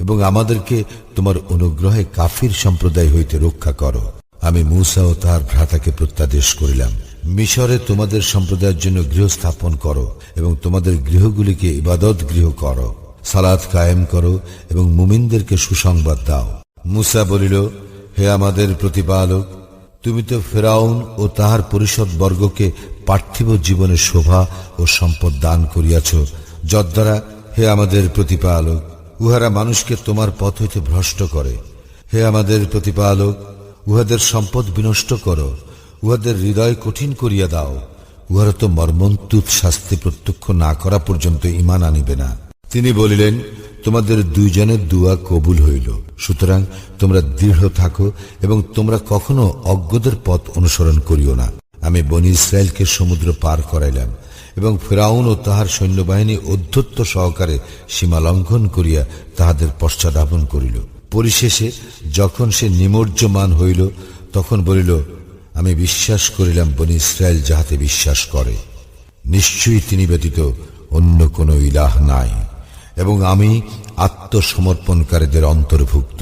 এবং আমাদেরকে তোমার অনুগ্রহে কাফির সম্প্রদায় হইতে রক্ষা করো। আমি মূসা ও তার ভ্রাতাকে প্রত্যাদেশ করিলাম। মিশরে তোমাদের সম্প্রদায়ের জন্য গৃহ স্থাপন করো এবং তোমাদের গৃহগুলিকে ইবাদত গৃহ করো। সালাত কায়েম করো এবং মুমিনদেরকে সুসংবাদ দাও। মুসা বলিল, হে আমাদের প্রতিপালক, তুমি তো ফেরাউন ও তাহার পরিষদ বর্গকে পার্থিব জীবনের শোভা ও সম্পদ দান করিয়াছ। যদ্বারা হে আমাদের প্রতিপালক উহারা মানুষকে তোমার পথ হইতে ভ্রষ্ট করে। হে আমাদের প্রতিপালক, উহাদের সম্পদ বিনষ্ট করো, উহাদের হৃদয় কঠিন করিয়া দাও। উহারা তো মর্মন্তুত শাস্তি প্রত্যক্ষ না করা পর্যন্ত ইমান আনিবে না। তিনি বলিলেন, তোমাদের দুইজনের দুয়া কবুল হইল। সুতরাং তোমরা দৃঢ় থাকো এবং তোমরা কখনো অজ্ঞদের পথ অনুসরণ করিও না। আমি বনি ইসরায়েলকে সমুদ্র পার করাইলাম। এবং ফেরাউন ও তাহার সৈন্যবাহিনী অধ্যত্ত সহকারে সীমা লঙ্ঘন করিয়া তাহাদের পশ্চাদাপন করিল। পরিশেষে যখন সে নিমজ্জমান হইল, তখন বলিল, আমি বিশ্বাস করিলাম বনি ইসরায়েল যাহাতে বিশ্বাস করে। নিশ্চয়ই তিনি ব্যতীত অন্য কোনো ইলাহ নাই এবং আমি আত্মসমর্পণকারীদের অন্তর্ভুক্ত।